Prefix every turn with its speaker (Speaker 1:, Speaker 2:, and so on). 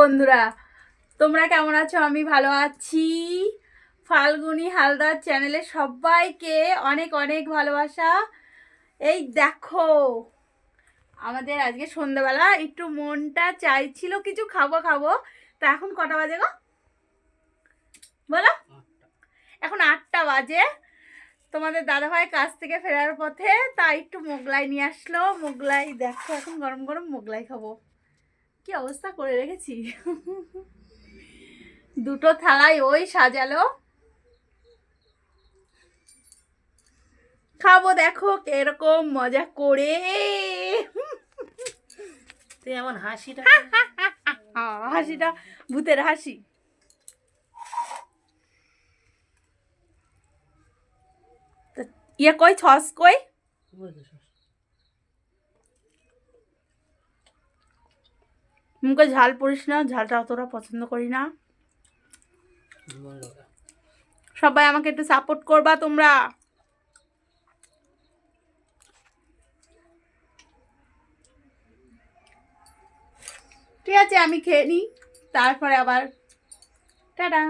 Speaker 1: বন্ধুরা, তোমরা কেমন আছো? আমি ভালো আছি। ফাল্গুনি হালদার চ্যানেলে সবাইকে অনেক অনেক ভালোবাসা। এই দেখো, আমাদের আজকে সন্ধ্যাবেলা একটু মনটা চাইছিল কিছু খাব খাব। তা এখন কটা বাজে গো? বলো। এখন আটটা বাজে। তোমাদের দাদাভাই কাজ থেকে ফেরার পথে তাই একটু মোগলাই নিয়ে আসলো। মোগলাই, দেখো, এখন গরম গরম মোগলাই খাব। কি অবস্থা করে রেখেছি? দুটো থালায় ওই সাজালো। খাব দেখো এরকম মজা করে।
Speaker 2: এমন হাসিটা
Speaker 1: হাসিটা ভূতের হাসি। ইয়ে কই ছস কই? মুখে ঝাল পড়িস না, ঝালটা অতটা পছন্দ করি না। সবাই আমাকে একটু সাপোর্ট করবা তোমরা। ঠিক আছে, আমি খেয়ে নিই, তারপরে আবার। টাটা।